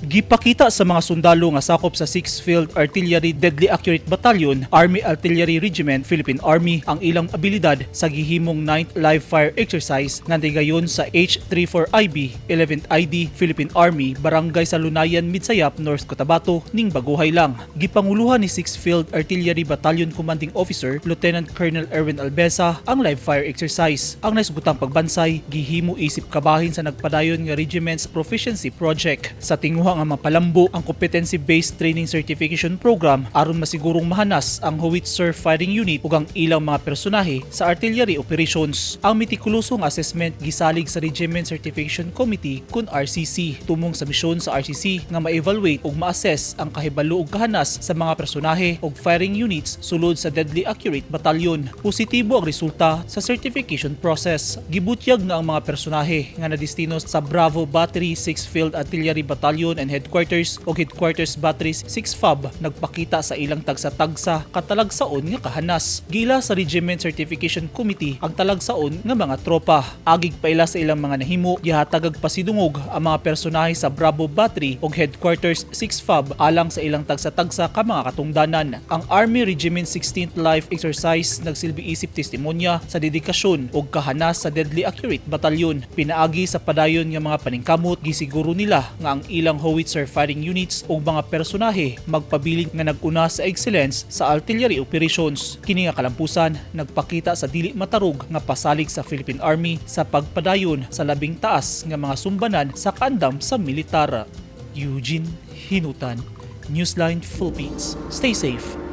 Gipakita sa mga sundalo nga sakop sa 6th Field Artillery Deadly Accurate Battalion, Army Artillery Regiment, Philippine Army ang ilang abilidad sa gihimong 9th Live Fire Exercise nga gayon sa H34IB 11th ID Philippine Army Barangay sa Lunayan, Midsayap, North Cotabato ning baguhay lang. Gipanguluhan ni 6th Field Artillery Battalion Commanding Officer Lieutenant Colonel Erwin Albesa ang live fire exercise. Ang naisbutang pagbansay gihimo isip kabahin sa nagpadayon nga regiment's proficiency project. Sa tinguha nga mapalambo ang competency-based training certification program aron masigurong mahanas ang howitzer firing unit ug ang ilang mga personahe sa artillery operations. Ang metikulosong assessment gisalig sa Regiment Certification Committee kun RCC tumong sa misyon sa RCC nga ma-evaluate ug ma-assess ang kahibalo ug kahanas sa mga personahe ug firing units sulod sa Deadly Accurate Battalion. Positibo ang resulta sa certification process. Gibutyag nga ang mga personahe nga nadistino sa Bravo Battery 6 Field Artillery Battalion and Headquarters o Headquarters Batteries 6 FAB nagpakita sa ilang tagsa-tagsa katalagsaon nga kahanas. Gila sa Regiment Certification Committee ang talagsaon nga mga tropa. Agig paila sa ilang mga nahimo, gihatag og ang mga personahe sa Bravo Battery o Headquarters 6 FAB alang sa ilang tagsa-tagsa ka mga katungdanan. Ang Army Regiment 16th Life Exercise nagsilbi isip testimonya sa dedikasyon o kahanas sa Deadly Accurate Battalion. Pinaagi sa padayon nga mga paningkamot, gisiguro nila nga ang ilang howitzer firing units o mga personahe magpabiling nga naguna sa excellence sa artillery operations. Kini nga kalampusan nagpakita sa dili matarog nga pasalig sa Philippine Army sa pagpadayon sa labing taas nga mga sumbanan sa kaandam sa militar. Eugene Hinutan, Newsline Philippines. Stay safe.